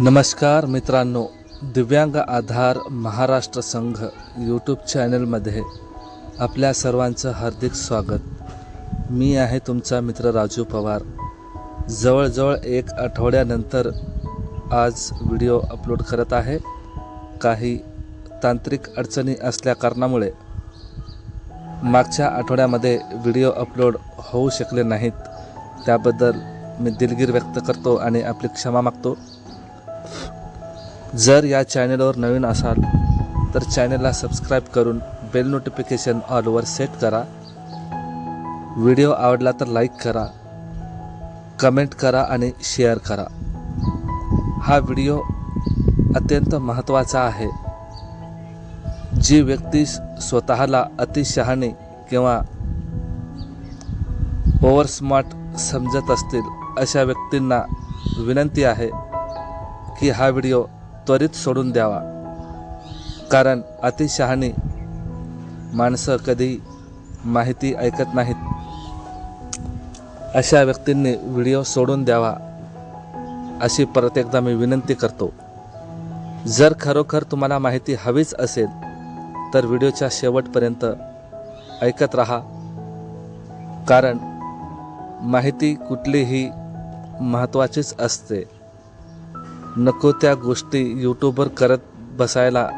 नमस्कार मित्रांनो दिव्यांग आधार महाराष्ट्र संघ यूट्यूब चॅनलमध्ये आपल्या सर्वांचं हार्दिक स्वागत. मी आहे तुमचा मित्र राजू पवार. जवळजवळ एक आठवड्यानंतर आज व्हिडिओ अपलोड करत आहे. काही तांत्रिक अडचणी असल्या कारणामुळे मागच्या आठवड्यामध्ये व्हिडिओ अपलोड होऊ शकले नाहीत. त्याबद्दल मी दिलगीर व्यक्त करतो आणि आपली क्षमा मागतो. जर या चॅनलवर नवीन असाल तर चॅनलला सबस्क्राईब करून बेल नोटिफिकेशन ऑलवर सेट करा. व्हिडिओ आवडला तर लाईक करा कमेंट करा आणि शेअर करा. हा व्हिडिओ अत्यंत महत्त्वाचा आहे. जी व्यक्ती स्वतःला अतिशहाणे किंवा ओव्हर स्मार्ट समजत असतील अशा व्यक्तींना विनंती आहे की हा व्हिडिओ त्वरित सोडून द्यावा. कारण अतिशहाणी माणसं कधी माहिती ऐकत नाहीत. अशा व्यक्तींनी व्हिडिओ सोडून द्यावा अशी परत एकदा मी विनंती करतो. जर खरोखर तुम्हाला माहिती हवीच असेल तर व्हिडिओच्या शेवटपर्यंत ऐकत राहा. कारण माहिती कुठलीही महत्त्वाचीच असते. नको त्या गोष्टी यूट्यूबवर करत बसायला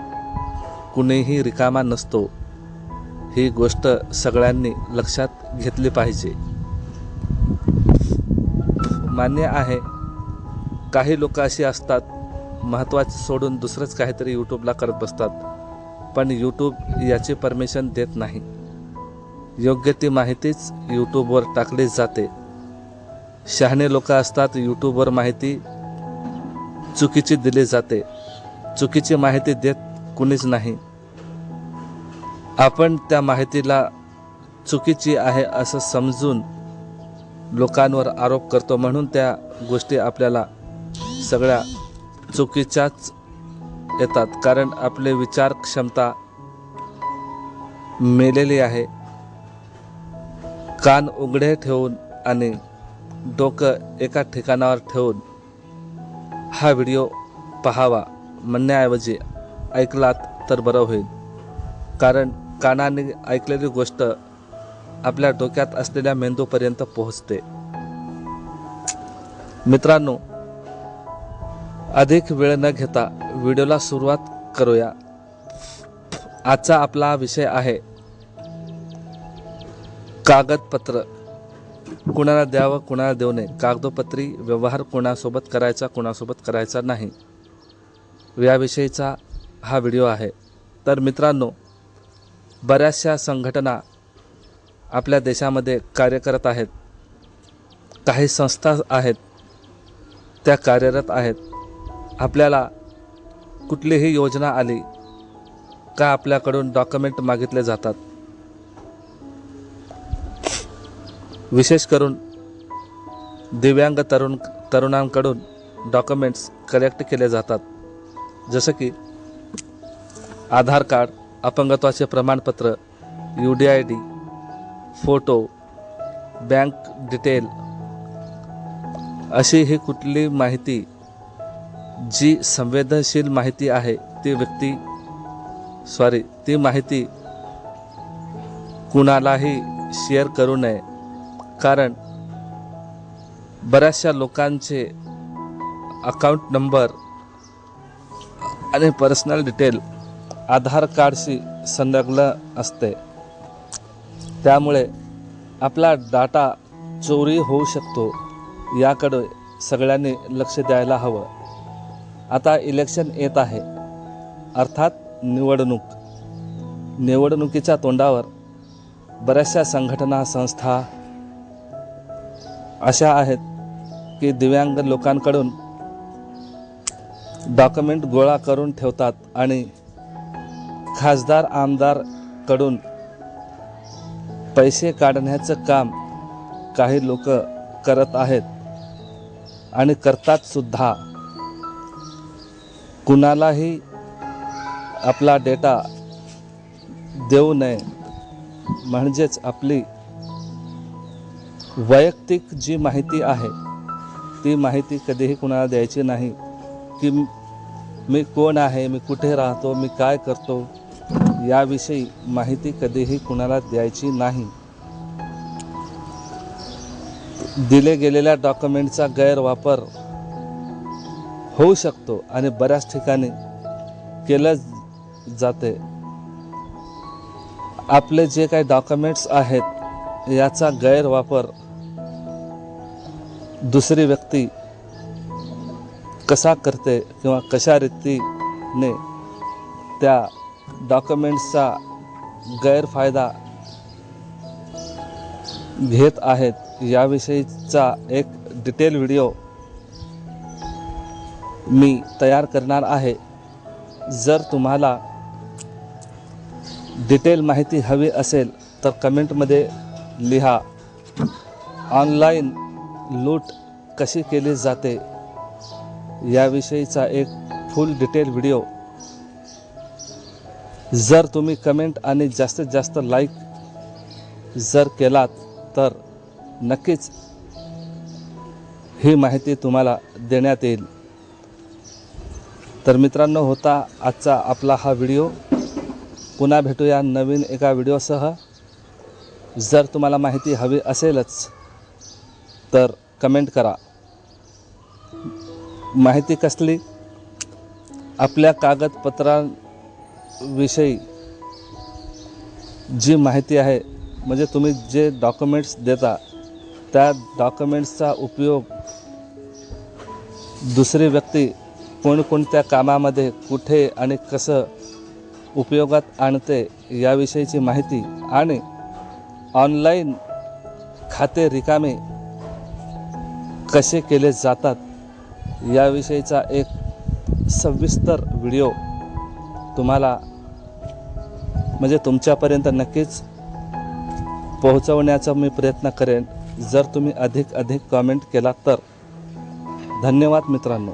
कुणीही रिकामा नसतो. ही गोष्ट सगळ्यांनी लक्षात घेतली पाहिजे. मान्य आहे काही लोक अशी असतात महत्त्वाचे सोडून दुसरंच काहीतरी यूट्यूबला करत बसतात. पण यूट्यूब याची परमिशन देत नाही. योग्य ती माहितीच यूट्यूबवर टाकली जाते. शहाणे लोक असतात यूट्यूबवर माहिती चुकीची दिली जाते. चुकीची माहिती देत कुणीच नाही. आपण त्या माहितीला चुकीची आहे असं समजून लोकांवर आरोप करतो म्हणून त्या गोष्टी आपल्याला सगळ्या चुकीच्याच येतात. कारण आपले विचार क्षमता मेलेली आहे. कान उघडे ठेवून आणि डोकं एका ठिकाणावर ठेवून हा व्हिडिओ पहावा म्हणण्याऐवजी ऐकलात तर बरं होईल. कारण कानाने ऐकलेली गोष्ट आपल्या डोक्यात असलेल्या मेंदूपर्यंत पोहोचते. मित्रांनो अधिक वेळ न घेता व्हिडिओला सुरुवात करूया. आजचा आपला विषय आहे कागदपत्र. कुणाला द्यावं कुणाला देऊ नये. कागदोपत्री व्यवहार कोणासोबत करायचा कोणासोबत करायचा नाही. याविषयीचा हा व्हिडिओ आहे. तर मित्रांनो बऱ्याचशा संघटना आपल्या देशामध्ये कार्य करत आहेत. काही संस्था आहेत त्या कार्यरत आहेत. आपल्याला कुठलीही योजना आली का आपल्याकडून डॉक्युमेंट मागितले जातात. विशेष करून दिव्यांग तरुण तरुणांकडून डॉक्युमेंट्स कलेक्ट केले जातात. जसं की आधार कार्ड अपंगत्वाचे प्रमाणपत्र U D I D photo bank detail अशी ही कुठली माहिती जी संवेदनशील माहिती आहे ती व्यक्ती सॉरी ती माहिती कुणालाही शेअर करू नये. कारण बऱ्याचशा लोकांचे अकाउंट नंबर आणि पर्सनल डिटेल आधार कार्डशी संलग्न असते. त्यामुळे आपला डाटा चोरी होऊ शकतो याकडे सगळ्यांनी लक्ष द्यायला हवं. आता इलेक्शन येत आहे. अर्थात निवडणूक. निवडणुकीच्या तोंडावर बऱ्याचशा संघटना संस्था अशा आहेत की दिव्यांग लोकांकडून डॉक्युमेंट गोळा करून ठेवतात आणि खासदार आमदारकडून पैसे काढण्याचं काम काही लोक करत आहेत आणि करतात सुद्धा. कुणालाही आपला डेटा देऊ नये म्हणजेच आपली वैयक्तिक जी माहिती आहे ती माहिती कधीही कुणाला द्यायची नाही की मी कोण आहे मी कुठे राहतो मी काय करतो याविषयी माहिती कधीही कुणाला द्यायची नाही. दिले गेलेल्या डॉक्युमेंटचा गैरवापर होऊ शकतो आणि बऱ्याच ठिकाणी केलं जाते. आपले जे काही डॉक्युमेंट्स आहेत याचा गैरवापर दुसरी व्यक्ती कसा करते किंवा कशा रीतीने त्या डॉक्युमेंट्सचा गैरफायदा घेत आहेत याविषयीचा एक डिटेल व्हिडिओ मी तयार करणार आहे. जर तुम्हाला डिटेल माहिती हवी असेल तर कमेंटमध्ये लिहा. ऑनलाईन लूट कशी केली जाते याविषयीचा एक फुल डिटेल व्हिडिओ जर तुम्ही कमेंट आणि जास्तीत जास्त लाईक जर केलात तर नक्कीच ही माहिती तुम्हाला देण्यात येईल. तर मित्रांनो होता आजचा आपला हा व्हिडिओ पुन्हा भेटूया नवीन एका व्हिडिओसह जर तुम्हाला माहिती हवी असेलच तर कमेंट करा. माहिती कसली? आपल्या कागदपत्रांविषयी जी माहिती आहे म्हणजे तुम्ही जे डॉक्युमेंट्स देता त्या डॉक्युमेंट्सचा उपयोग दुसरी व्यक्ती कोणकोणत्या कामामध्ये कुठे आणि कसं उपयोगात आणते याविषयीची माहिती आणि ऑनलाईन खाते रिकामे कसे केले जातात याविषयीचा एक सविस्तर व्हिडिओ तुम्हाला म्हणजे तुमच्यापर्यंत नक्कीच पोहोचवण्याचा मी प्रयत्न करेन. जर तुम्ही अधिक अधिक कॉमेंट केला तर. धन्यवाद मित्रांनो.